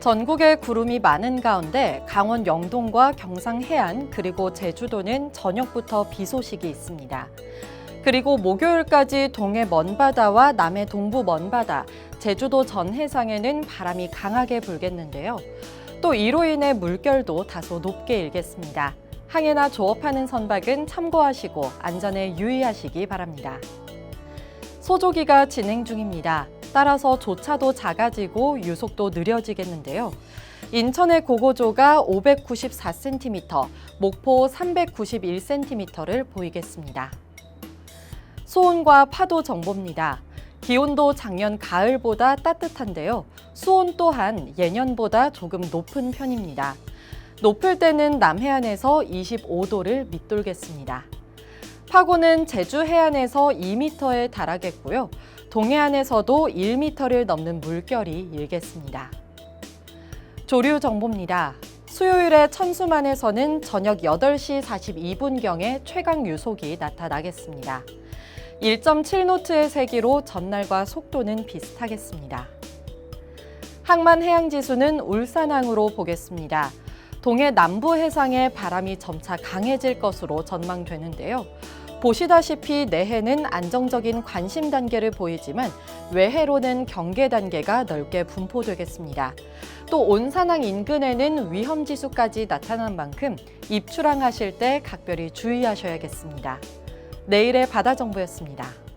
전국에 구름이 많은 가운데 강원 영동과 경상 해안 그리고 제주도는 저녁부터 비 소식이 있습니다. 그리고 목요일까지 동해 먼바다와 남해 동부 먼바다, 제주도 전 해상에는 바람이 강하게 불겠는데요. 또 이로 인해 물결도 다소 높게 일겠습니다. 항해나 조업하는 선박은 참고하시고 안전에 유의하시기 바랍니다. 소조기가 진행 중입니다. 따라서 조차도 작아지고 유속도 느려지겠는데요. 인천의 고고조가 594cm, 목포 391cm를 보이겠습니다. 수온과 파도 정보입니다. 기온도 작년 가을보다 따뜻한데요. 수온 또한 예년보다 조금 높은 편입니다. 높을 때는 남해안에서 25도를 밑돌겠습니다. 파고는 제주 해안에서 2m에 달하겠고요. 동해안에서도 1m를 넘는 물결이 일겠습니다. 조류 정보입니다. 수요일에 천수만에서는 저녁 8시 42분경에 최강 유속이 나타나겠습니다. 1.7노트의 세기로 전날과 속도는 비슷하겠습니다. 항만 해양지수는 울산항으로 보겠습니다. 동해 남부 해상에 바람이 점차 강해질 것으로 전망되는데요. 보시다시피 내해는 안정적인 관심 단계를 보이지만 외해로는 경계 단계가 넓게 분포되겠습니다. 또 온산항 인근에는 위험 지수까지 나타난 만큼 입출항하실 때 각별히 주의하셔야겠습니다. 내일의 바다 정보였습니다.